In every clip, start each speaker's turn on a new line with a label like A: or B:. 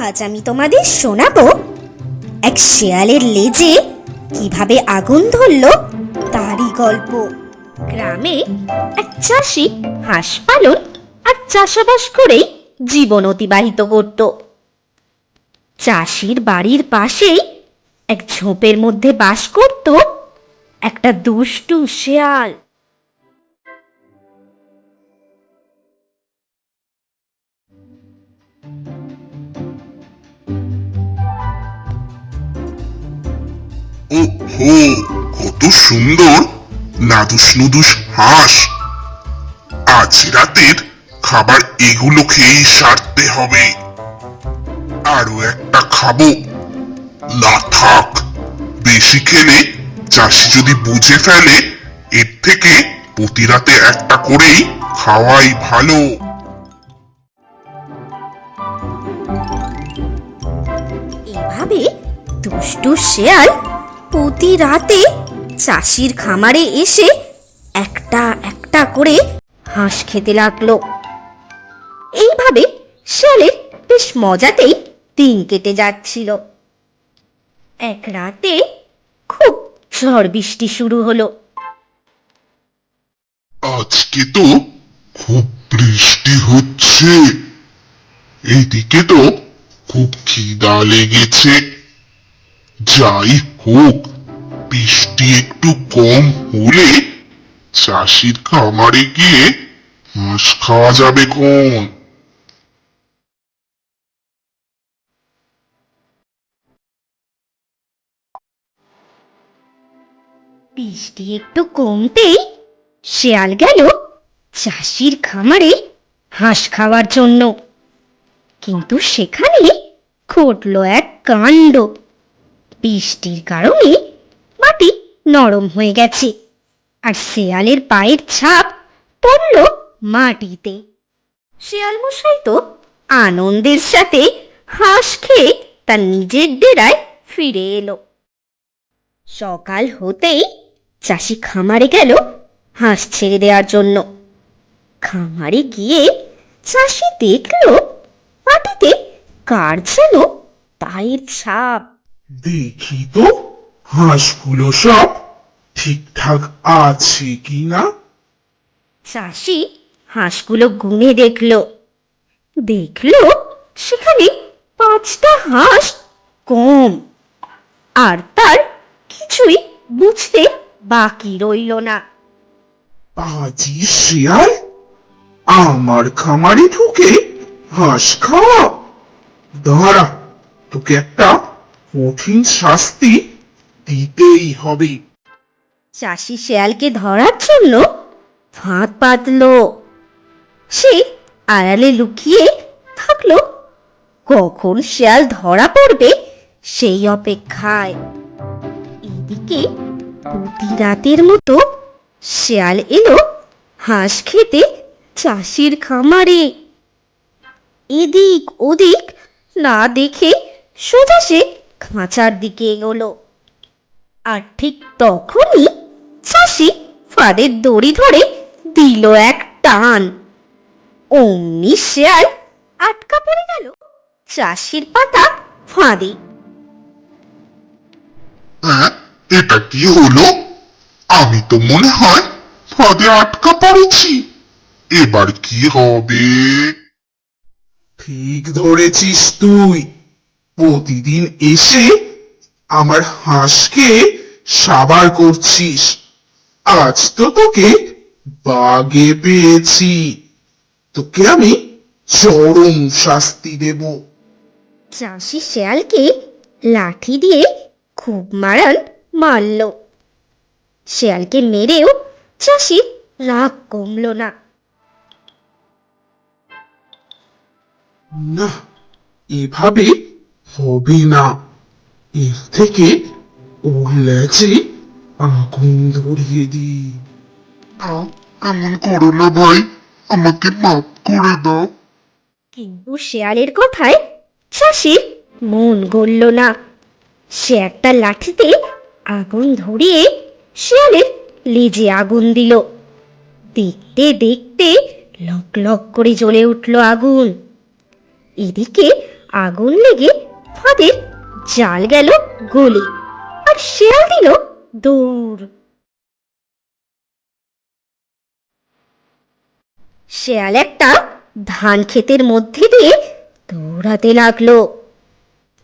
A: আজ আমি তোমাদের শোনাবো এক শেয়ালের লেজে কীভাবে আগুন ধরলো তারই গল্প। গ্রামে এক চাষি হাঁস পালন আর চাষাবাস করেই জীবন অতিবাহিত করত। চাষির বাড়ির পাশেই এক ঝোপের মধ্যে বাস করত একটা দুষ্টু শেয়াল।
B: ও হো কত সুন্দর নাদুস নুদুস হাঁস। আজ রাতের খাবার এগুলো খেয়েই সারতে হবে। একটা খাব। না থাক বেশি খেলে চাষি যদি বুঝে ফেলে, এর থেকে প্রতি রাতে একটা করেই খাওয়াই ভালো।
A: এভাবে দুষ্টু শেয়াল প্রতি রাতে চাষির খামারে এসে একটা একটা করে হাঁস খেতে লাগল। এইভাবে শেয়ালের বেশ মজাতেই দিন কেটে যাচ্ছিল। এক রাতে খুব ঝড় বৃষ্টি শুরু হলো।
B: আজকে তো খুব বৃষ্টি হচ্ছে। এইদিকে তো খুব খিদা লেগেছে। যাই হোক, বৃষ্টি একটু কম হলে চাষির খামারে গিয়ে হাঁস খাওয়া যাবে কোন?
A: বৃষ্টি একটু কমতেই শেয়াল গেল চাষির খামারে হাঁস খাওয়ার জন্য। কিন্তু সেখানে ঘটল এক কাণ্ড। বৃষ্টির কারণে মাটি নরম হয়ে গেছে আর শেয়ালের পায়ের ছাপ পড়ল মাটিতে। শেয়াল মশাই তো আনন্দের সাথে হাঁস খেয়ে তার নিজের ডেরায় ফিরে এলো। সকাল হতেই চাষি খামারে গেল হাঁস ছেড়ে দেওয়ার জন্য। খামারে গিয়ে চাষি দেখল মাটিতে কার যেন পায়ের ছাপ।
B: দেখি তো হাঁসগুলো সব ঠিকঠাক আছে কিনা?
A: চাষি হাঁসগুলো গুনে দেখল। দেখল সেখানে পাঁচটা হাঁস কম আর তার কিছুই বুঝতে বাকি রইল না।
B: পাজি শিয়াল আমার খামারে ঢুকে হাঁস খাওয়া। দাঁড়া তোকে একটা কঠিন শাস্তি দিতেই হবে।
A: চাষি শেয়ালকে ধরার জন্য ফাঁদ পাতল। সে আড়ালে লুকিয়ে থাকল। কখন শেয়াল ধরা পড়বে সেই অপেক্ষায়। এদিকে প্রতি রাতের মতো শেয়াল এলো হাঁস খেতে চাষির খামারে। এদিক ওদিক না দেখে সোজা সে খাঁচার দিকে এগোলো। আর ঠিক তখনই চাষি ফাঁদের দড়ি ধরে দিল এক টান। অমনি শেয়াল আটকা পড়ে গেল চাষির পাতা ফাঁদে।
B: এটা কি হলো? আমি তো মনে হয় ফাঁদে আটকা পড়েছি। এবার কি হবে? ঠিক ধরেছিস তুই। প্রতিদিন এসে আমার হাঁসকে সাবার করছিস। আজ তো তোকে বাগে পেয়েছি। তোকে আমি চরম শাস্তি দেব।
A: চাষি শেয়ালকে লাঠি দিয়ে খুব মারান মারল। শেয়ালকে মেরেও চাষির রাগ কমল না।
B: না এভাবে হবে না এর থেকে ওর লেজে আগুন ধরিয়ে দি এমন করো না ভাই আমাকে মাফ করে দাও।
A: কিন্তু শেয়ালের কথায় চাষির মন গড়ল না। সে একটা লাঠিতে আগুন ধরিয়ে শেয়ালের লেজে আগুন দিল। দেখতে দেখতে লক লক করে জ্বলে উঠল আগুন। এদিকে আগুন লেগে ফাঁদের জাল গেল গলে আর শেয়াল দিল দৌড়। শেয়াল একটা ধান ক্ষেতের মধ্যে দিয়ে দৌড়াতে লাগল।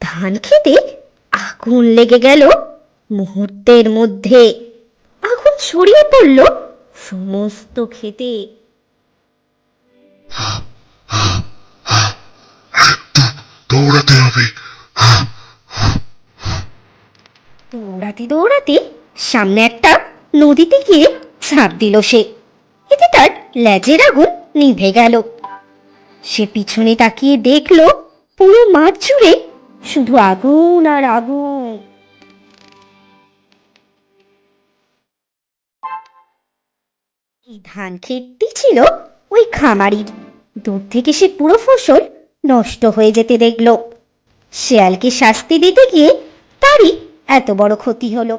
A: ধান খেতে আগুন লেগে গেল মুহূর্তের মধ্যে। আগুন ছড়িয়ে পড়ল সমস্ত খেতে।
B: দৌড়াতে হবে।
A: দৌড়াতে দৌড়াতে সামনে একটা নদীতে গিয়ে ঝাঁপ দিল সে। এতে তার লেজের আগুন নিভে গেল। সে পিছনে তাকিয়ে দেখল পুরো মাঠ জুড়ে শুধু আগুন আর আগুন। এই ধান ক্ষেতটি ছিল ওই খামারির। দূর থেকে সে পুরো ফসল নষ্ট হয়ে যেতে দেখল। শেয়ালকে শাস্তি দিতে গিয়ে তারই এত বড় ক্ষতি হলো।